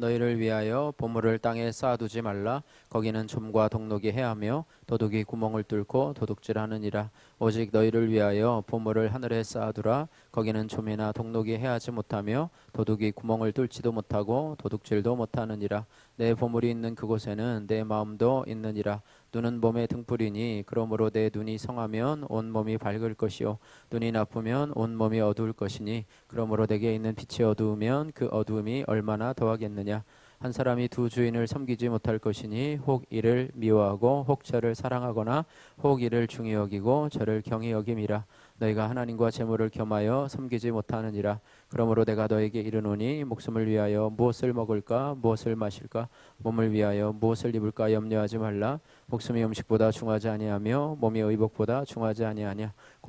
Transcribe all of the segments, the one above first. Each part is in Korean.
너희를 위하여 보물을 땅에 쌓아두지 말라. 거기는 좀과 동록이 해하며 도둑이 구멍을 뚫고 도둑질하느니라. 오직 너희를 위하여 보물을 하늘에 쌓아두라. 거기는 좀이나 동록이 해하지 못하며 도둑이 구멍을 뚫지도 못하고 도둑질도 못하느니라. 내 보물이 있는 그곳에는 내 마음도 있느니라 눈은 몸의 등불이니 그러므로 내 눈이 성하면 온 몸이 밝을 것이요. 눈이 나쁘면 온 몸이 어두울 것이니 그러므로 내게 있는 빛이 어두우면 그 어두움이 얼마나 더하겠느냐. 한 사람이 두 주인을 섬기지 못할 것이니 혹 이를 미워하고 혹 저를 사랑하거나 혹 이를 중히 여기고 저를 경히 여김이라. 너희가 하나님과 재물을 겸하여 섬기지 못하느니라. 그러므로 내가 너에게 이르노니 목숨을 위하여 무엇을 먹을까 무엇을 마실까 몸을 위하여 무엇을 입을까 염려하지 말라 목숨이 음식보다 중하지 아니하며 몸이 의복보다 중하지 아니하냐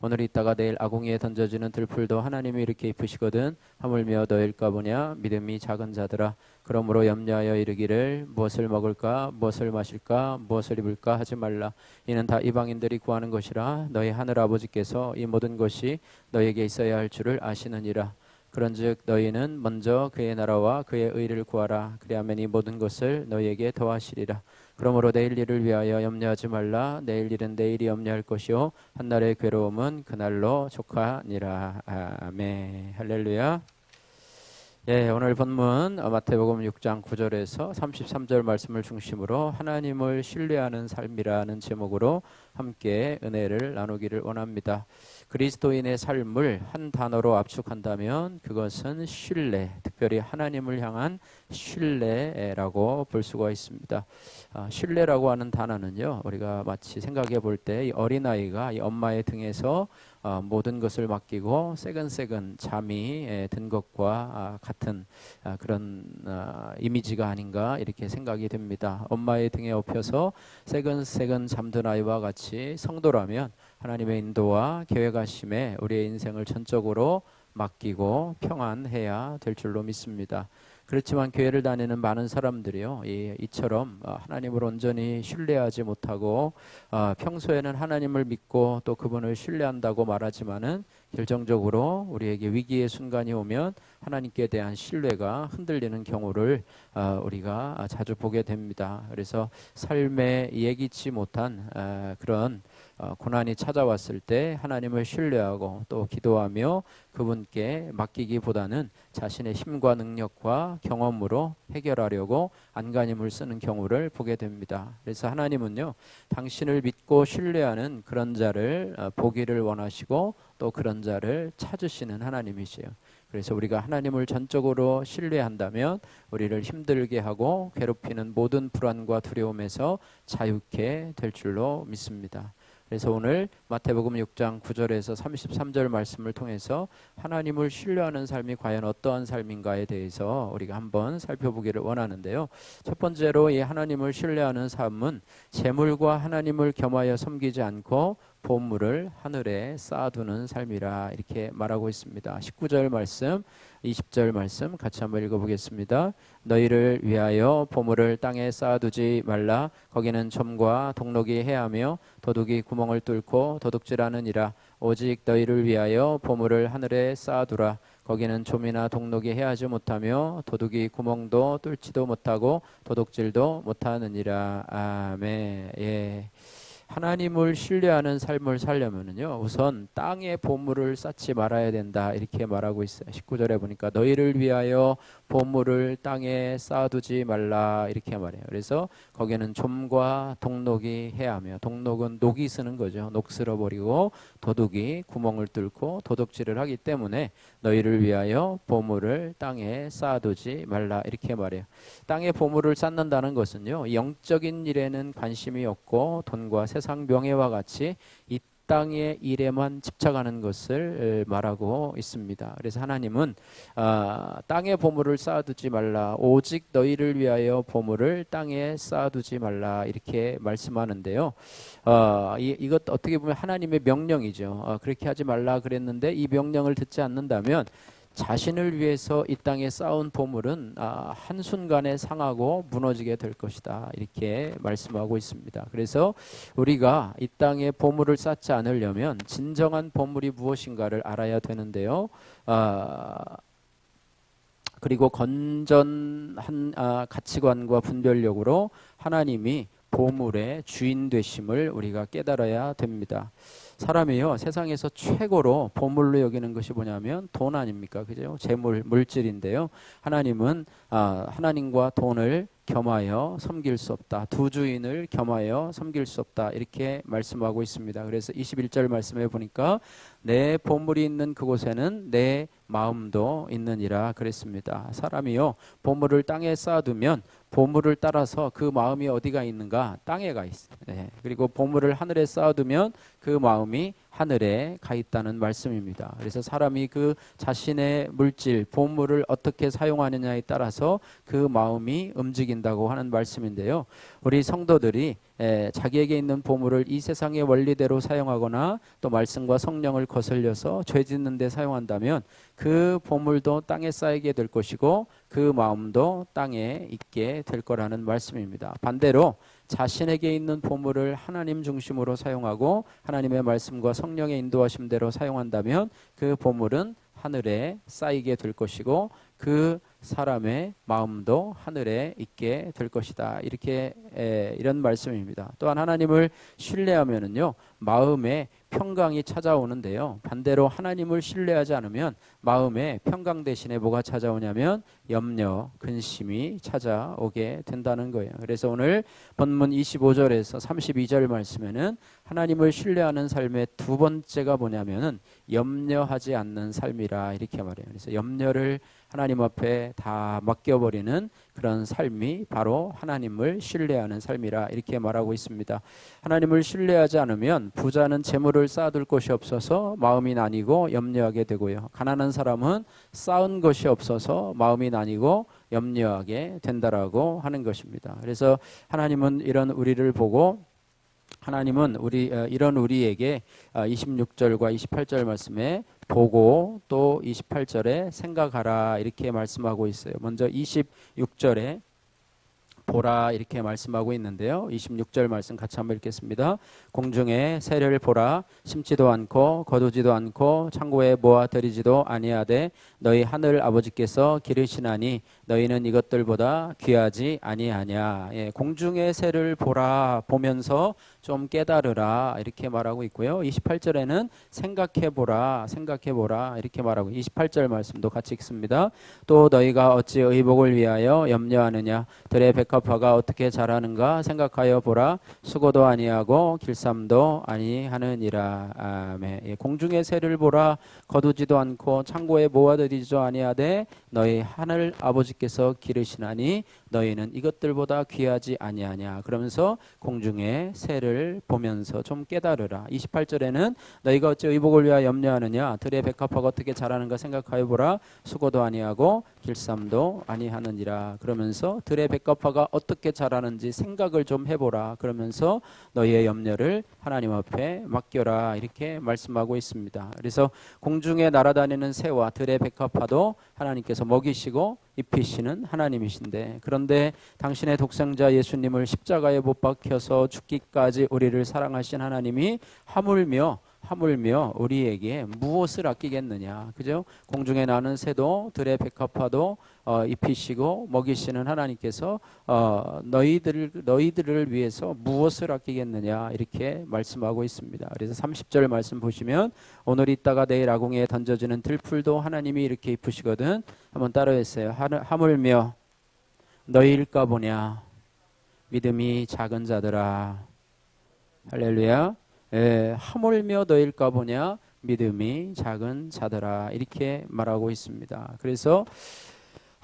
오늘 있다가 내일 아궁이에 던져지는 들풀도 하나님이 이렇게 입으시거든 하물며 너일까 보냐? 믿음이 작은 자들아 그러므로 염려하여 이르기를 무엇을 먹을까? 무엇을 마실까? 무엇을 입을까? 하지 말라. 이는 다 이방인들이 구하는 것이라 너희 하늘 아버지께서 이 모든 것이 너에게 있어야 할 줄을 아시느니라 그런즉 너희는 먼저 그의 나라와 그의 의를 구하라. 그리하면 이 모든 것을 너희에게 더하시리라. 그러므로 내일 일을 위하여 염려하지 말라. 내일 일은 내일이 염려할 것이요. 한날의 괴로움은 그날로 족하니라. 아멘. 할렐루야 예, 오늘 본문 어, 마태복음 6장 9절에서 33절 말씀을 중심으로 하나님을 신뢰하는 삶이라는 제목으로 함께 은혜를 나누기를 원합니다. 그리스도인의 삶을 한 단어로 압축한다면 그것은 신뢰, 특별히 하나님을 향한 신뢰라고 볼 수가 있습니다. 아, 신뢰라고 하는 단어는요, 우리가 마치 생각해 볼 때 어린아이가 엄마의 등에서 어, 모든 것을 맡기고 새근새근 잠이 에, 든 것과 아, 같은 아, 그런 아, 이미지가 아닌가 이렇게 생각이 됩니다. 엄마의 등에 업혀서 새근새근 잠든 아이와 같이 성도라면 하나님의 인도와 계획하심에 우리의 인생을 전적으로 맡기고 평안해야 될 줄로 믿습니다. 그렇지만 교회를 다니는 많은 사람들이요 이, 이처럼 어, 하나님을 온전히 신뢰하지 못하고 어, 평소에는 하나님을 믿고 또 그분을 신뢰한다고 말하지만은 결정적으로 우리에게 위기의 순간이 오면 하나님께 대한 신뢰가 흔들리는 경우를 어, 우리가 자주 보게 됩니다. 그래서 삶에 예기치 못한 어, 그런 어, 고난이 찾아왔을 때 하나님을 신뢰하고 또 기도하며 그분께 맡기기보다는 자신의 힘과 능력과 경험으로 해결하려고 안간힘을 쓰는 경우를 보게 됩니다. 그래서 하나님은요, 당신을 믿고 신뢰하는 그런 자를 어, 보기를 원하시고 또 그런 자를 찾으시는 하나님이시요. 그래서 우리가 하나님을 전적으로 신뢰한다면 우리를 힘들게 하고 괴롭히는 모든 불안과 두려움에서 자유케 될 줄로 믿습니다. 그래서 오늘 마태복음 6장 9절에서 33절 말씀을 통해서 하나님을 신뢰하는 삶이 과연 어떠한 삶인가에 대해서 우리가 한번 살펴보기를 원하는데요. 첫 번째로 이 하나님을 신뢰하는 삶은 재물과 하나님을 겸하여 섬기지 않고 보물을 하늘에 쌓아두는 삶이라 이렇게 말하고 있습니다. 19절 말씀, 20절 말씀 같이 한번 읽어보겠습니다. 너희를 위하여 보물을 땅에 쌓아두지 말라. 거기는 점과 동록이 해하며 도둑이 구멍을 뚫고 도둑질하느니라. 오직 너희를 위하여 보물을 하늘에 쌓아두라. 거기는 좀이나 동록이 해하지 못하며 도둑이 구멍도 뚫지도 못하고 도둑질도 못하느니라. 아멘. 예. 하나님을 신뢰하는 삶을 살려면은요 우선 땅에 보물을 쌓지 말아야 된다 이렇게 말하고 있어요. 19절에 보니까 너희를 위하여 보물을 땅에 쌓아두지 말라 이렇게 말해요. 그래서 거기는 좀과 동록이 해하며 동록은 녹이 쓰는 거죠. 녹 쓸어버리고 도둑이 구멍을 뚫고 도둑질을 하기 때문에 너희를 위하여 보물을 땅에 쌓아두지 말라 이렇게 말해요. 땅에 보물을 쌓는다는 것은요 영적인 일에는 관심이 없고 돈과 세상 명예와 같이 이 땅의 일에만 집착하는 것을 말하고 있습니다. 그래서 하나님은 아, 땅에 보물을 쌓아두지 말라. 오직 너희를 위하여 보물을 땅에 쌓아두지 말라. 이렇게 말씀하는데요. 어, 이, 이것 어떻게 보면 하나님의 명령이죠. 어, 그렇게 하지 말라 그랬는데 이 명령을 듣지 않는다면 자신을 위해서 이 땅에 쌓은 보물은 아, 한순간에 상하고 무너지게 될 것이다. 이렇게 말씀하고 있습니다. 그래서 우리가 이 땅에 보물을 쌓지 않으려면 진정한 보물이 무엇인가를 알아야 되는데요. 아, 그리고 건전한 아, 가치관과 분별력으로 하나님이 보물의 주인 되심을 우리가 깨달아야 됩니다. 사람이요 세상에서 최고로 보물로 여기는 것이 뭐냐면 돈 아닙니까? 그죠? 재물 물질인데요. 하나님은 아, 하나님과 돈을 겸하여 섬길 수 없다. 두 주인을 겸하여 섬길 수 없다. 이렇게 말씀하고 있습니다. 그래서 21절 말씀해 보니까 내 보물이 있는 그곳에는 내 마음도 있느니라 그랬습니다. 사람이요 보물을 땅에 쌓아두면 보물을 따라서 그 마음이 어디가 있는가 땅에 가 있어요. 네. 그리고 보물을 하늘에 쌓아두면 그 마음이 하늘에 가 있다는 말씀입니다. 그래서 사람이 그 자신의 물질, 보물을 어떻게 사용하느냐에 따라서 그 마음이 움직인다고 하는 말씀인데요. 우리 성도들이 에, 자기에게 있는 보물을 이 세상의 원리대로 사용하거나 또 말씀과 성령을 거슬려서 죄 짓는 데 사용한다면 그 보물도 땅에 쌓이게 될 것이고 그 마음도 땅에 있게 될 거라는 말씀입니다. 반대로 자신에게 있는 보물을 하나님 중심으로 사용하고 하나님의 말씀과 성령의 인도하심대로 사용한다면 그 보물은 하늘에 쌓이게 될 것이고 그 사람의 마음도 하늘에 있게 될 것이다. 이렇게 에, 이런 말씀입니다. 또한 하나님을 신뢰하면은요 마음에 평강이 찾아오는데요. 반대로 하나님을 신뢰하지 않으면 마음에 평강 대신에 뭐가 찾아오냐면 염려, 근심이 찾아오게 된다는 거예요. 그래서 오늘 본문 25절에서 32절 말씀에는 하나님을 신뢰하는 삶의 두 번째가 뭐냐면은 염려하지 않는 삶이라 이렇게 말해요. 그래서 염려를 하나님 앞에 다 맡겨버리는 그런 삶이 바로 하나님을 신뢰하는 삶이라 이렇게 말하고 있습니다. 하나님을 신뢰하지 않으면 부자는 재물을 쌓아둘 곳이 없어서 마음이 나뉘고 염려하게 되고요. 가난한 사람은 쌓은 것이 없어서 마음이 나뉘고 염려하게 된다라고 하는 것입니다. 그래서 하나님은 이런 우리를 보고 하나님은 우리 어, 이런 우리에게 26절과 어, 28절 말씀에 보고 또 28절에 생각하라 이렇게 말씀하고 있어요. 먼저 26절에 보라 이렇게 말씀하고 있는데요. 26절 말씀 같이 한번 읽겠습니다. 공중에 새를 보라 심지도 않고 거두지도 않고 창고에 모아 들이지도 아니하되 너희 하늘 아버지께서 기르시나니 너희는 이것들보다 귀하지 아니하냐. 예, 공중의 새를 보라 보면서 좀 깨달으라 이렇게 말하고 있고요. 28절에는 생각해 보라 생각해 보라 이렇게 말하고 28절 말씀도 같이 읽습니다. 또 너희가 어찌 의복을 위하여 염려하느냐 들의 백합 화가 어떻게 자라는가 생각하여 보라. 수고도 아니하고 길쌈도 아니하느니라. 아멘. 예, 공중의 새를 보라. 거두지도 않고 창고에 모아들이지도 아니하되 너희 하늘 아버지께서 기르시나니 너희는 이것들보다 귀하지 아니하냐? 그러면서 공중의 새를 보면서 좀 깨달으라. 28절에는 너희가 어찌 의복을 위하여 염려하느냐? 들의 백합화가 어떻게 자라는가 생각하여 보라. 수고도 아니하고 길쌈도 아니하느니라. 그러면서 들의 백합화가 어떻게 자라는지 생각을 좀 해보라. 그러면서 너희의 염려를 하나님 앞에 맡겨라. 이렇게 말씀하고 있습니다. 그래서 공중에 날아다니는 새와 들의 백합화도 하나님께서 먹이시고 입히시는 하나님이신데 그런데 당신의 독생자 예수님을 십자가에 못 박혀서 죽기까지 우리를 사랑하신 하나님이 하물며 하물며 우리에게 무엇을 아끼겠느냐? 그죠? 공중에 나는 새도 들의 백합화도 어, 입히시고 먹이시는 하나님께서 어, 너희들 너희들을 위해서 무엇을 아끼겠느냐? 이렇게 말씀하고 있습니다. 그래서 30절 말씀 보시면 오늘 있다가 내일 아궁이에 던져지는 들풀도 하나님이 이렇게 입히시거든 한번 따라 했어요. 하물며 너희일까 보냐? 믿음이 작은 자들아. 할렐루야 예, 하물며 너일까 보냐 믿음이 작은 자들아 이렇게 말하고 있습니다. 그래서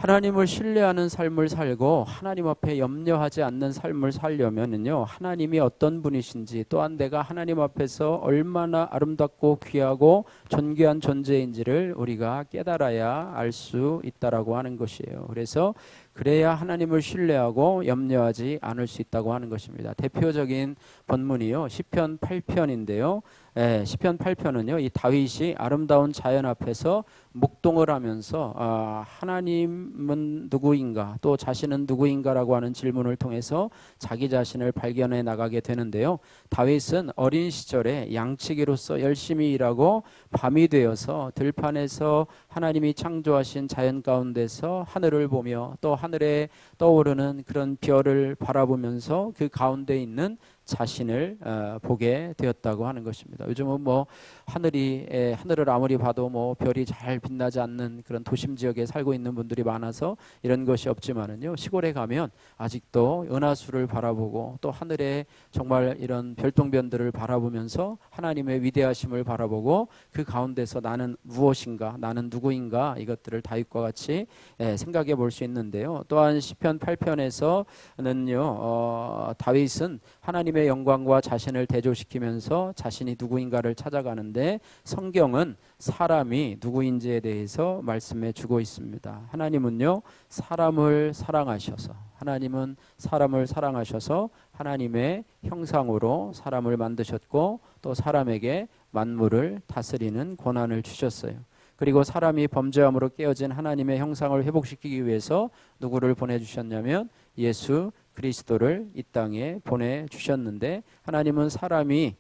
하나님을 신뢰하는 삶을 살고 하나님 앞에 염려하지 않는 삶을 살려면은요 하나님이 어떤 분이신지 또한 내가 하나님 앞에서 얼마나 아름답고 귀하고 존귀한 존재인지를 우리가 깨달아야 알 수 있다라고 하는 것이에요. 그래서 그래야 하나님을 신뢰하고 염려하지 않을 수 있다고 하는 것입니다. 대표적인 본문이요 시편 8편인데요. 예, 시편 8편은요 이 다윗이 아름다운 자연 앞에서 묵동을 하면서 아, 하나님은 누구인가 또 자신은 누구인가라고 하는 질문을 통해서 자기 자신을 발견해 나가게 되는데요. 다윗은 어린 시절에 양치기로서 열심히 일하고 밤이 되어서 들판에서 하나님이 창조하신 자연 가운데서 하늘을 보며 또 하늘에 떠오르는 그런 별을 바라보면서 그 가운데 있는 자신을 어, 보게 되었다고 하는 것입니다. 요즘은 뭐 하늘이 에, 하늘을 아무리 봐도 뭐 별이 잘 빛나지 않는 그런 도심 지역에 살고 있는 분들이 많아서 이런 것이 없지만은요 시골에 가면 아직도 은하수를 바라보고 또 하늘에 정말 이런 별똥변들을 바라보면서 하나님의 위대하심을 바라보고 그 가운데서 나는 무엇인가 나는 누구인가 이것들을 다윗과 같이 예, 생각해 볼 수 있는데요. 또한 시편 8편에서는요 어, 다윗은 하나님 의 영광과 자신을 대조시키면서 자신이 누구인가를 찾아가는데 성경은 사람이 누구인지에 대해서 말씀해 주고 있습니다. 하나님은요 사람을 사랑하셔서 하나님은 사람을 사랑하셔서 하나님의 형상으로 사람을 만드셨고 또 사람에게 만물을 다스리는 권한을 주셨어요. 그리고 사람이 범죄함으로 깨어진 하나님의 형상을 회복시키기 위해서 누구를 보내주셨냐면 예수 그리스도를 이 땅에 보내주셨는데 하나님은 사람이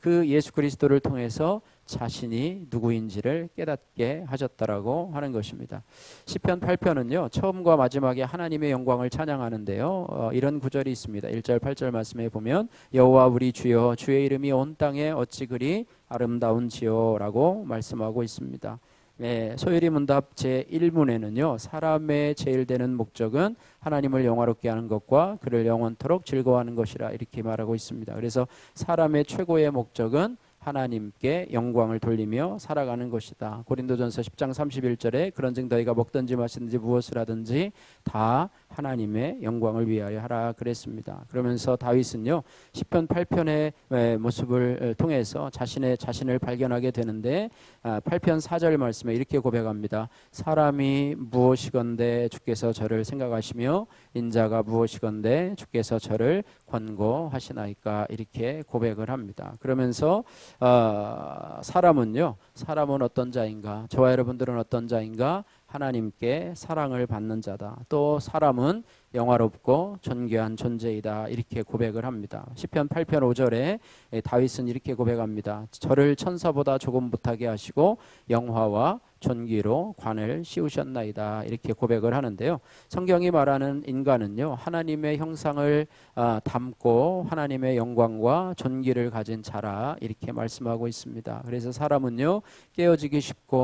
그 예수 그리스도를 통해서 자신이 누구인지를 깨닫게 하셨다라고 하는 것입니다. 시편 8편은요. 처음과 마지막에 하나님의 영광을 찬양하는데요. 어, 이런 구절이 있습니다. 1절 8절 말씀에 보면 여호와 우리 주여 주의 이름이 온 땅에 어찌 그리 아름다운지요라고 말씀하고 있습니다. 네, 소율이 문답 제 1문에는요. 사람의 제일 되는 목적은 하나님을 영화롭게 하는 것과 그를 영원토록 즐거워하는 것이라 이렇게 말하고 있습니다. 그래서 사람의 최고의 목적은 하나님께 영광을 돌리며 살아가는 것이다. 고린도전서 10장 31절에 그런즉 너희가 먹든지 마시든지 무엇을 하든지 다 하나님의 영광을 위하여 하라 그랬습니다. 그러면서 다윗은요. 시편 8편의 모습을 통해서 자신의 자신을 발견하게 되는데 8편 아, 4절 말씀에 이렇게 고백합니다. 사람이 무엇이건대 주께서 저를 생각하시며 인자가 무엇이건대 주께서 저를 권고하시나이까 이렇게 고백을 합니다. 그러면서 어, 사람은요, 사람은 어떤 자인가? 저와 여러분들은 어떤 자인가? 하나님께 사랑을 받는 자다. 또 사람은 영화롭고 존귀한 존재이다. 이렇게 고백을 합니다. 시편 8편 5절에 다윗은 이렇게 고백합니다. 저를 천사보다 조금 못하게 하시고 영화와 존귀로 관을 씌우셨나이다. 이렇게 고백을 하는데요. 성경이 말하는 인간은요. 하나님의 형상을 아, 담고 하나님의 영광과 존귀를 가진 자라 이렇게 말씀하고 있습니다. 그래서 사람은요. 깨어지기 쉽고